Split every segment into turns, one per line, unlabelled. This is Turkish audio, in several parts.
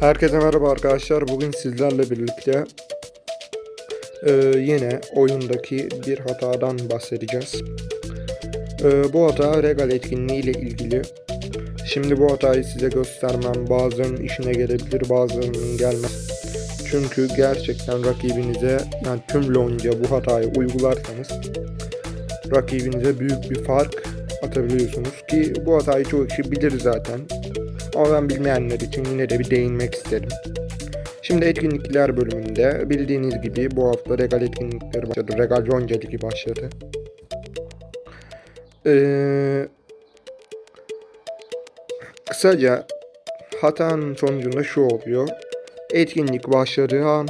Herkese merhaba arkadaşlar. Bugün sizlerle birlikte e, yine oyundaki bir hatadan bahsedeceğiz. E, bu hata Regal etkinliği ile ilgili. Şimdi bu hatayı size göstermem bazılarının işine gelebilir bazılarının gelmez. Çünkü gerçekten rakibinize yani tüm lonca bu hatayı uygularsanız rakibinize büyük bir fark atabiliyorsunuz ki bu hatayı çoğu kişi bilir zaten. Ben bilmeyenler için yine de bir değinmek isterim. Şimdi etkinlikler bölümünde bildiğiniz gibi bu hafta Regal etkinlikleri başladı. Regal Ronca Ligi başladı. Ee, kısaca hatanın sonucunda şu oluyor. Etkinlik başladığı an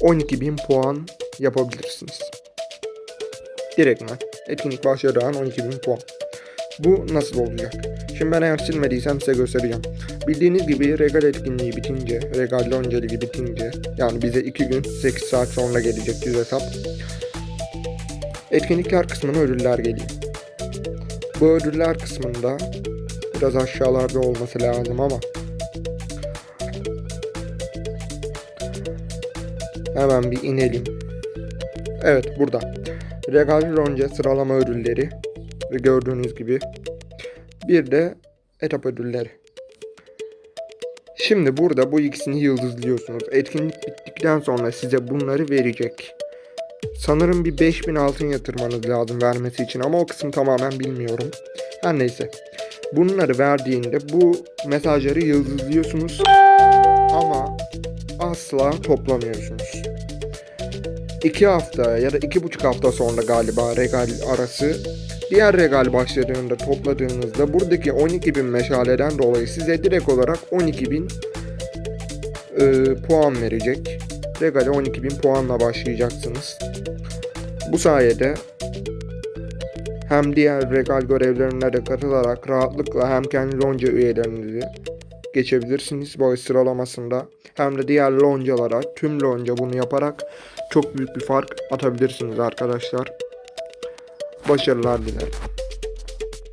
12.000 puan yapabilirsiniz. Direktmen. Etkinlik başladığı an 12.000 puan. Bu nasıl olacak? Şimdi ben eğer silmediysem size göstereceğim. Bildiğiniz gibi Regal etkinliği bitince, Regal Lonca Ligi bitince, yani bize 2 gün 8 saat sonra gelecek düz hesap. Etkinlikler kısmına ödüller geliyor. Bu ödüller kısmında biraz aşağılarda olması lazım ama hemen bir inelim. Evet burada. Regal Lonca sıralama ödülleri gördüğünüz gibi bir de etap ödülleri. Şimdi burada bu ikisini yıldızlıyorsunuz. Etkinlik bittikten sonra size bunları verecek. Sanırım bir 5000 altın yatırmanız lazım vermesi için ama o kısmı tamamen bilmiyorum. Her neyse. Bunları verdiğinde bu mesajları yıldızlıyorsunuz ama asla toplamıyorsunuz. 2 hafta ya da iki buçuk hafta sonra galiba regal arası diğer regal başlarında topladığınızda buradaki 12.000 meşaleden dolayı size direkt olarak 12.000 e, puan verecek. Regale 12.000 puanla başlayacaksınız. Bu sayede hem diğer regal görevlerine de katılarak rahatlıkla hem kendi lonca üyelerinizi geçebilirsiniz boy sıralamasında hem de diğer loncalara tüm lonca bunu yaparak çok büyük bir fark atabilirsiniz arkadaşlar. Başarılar dilerim.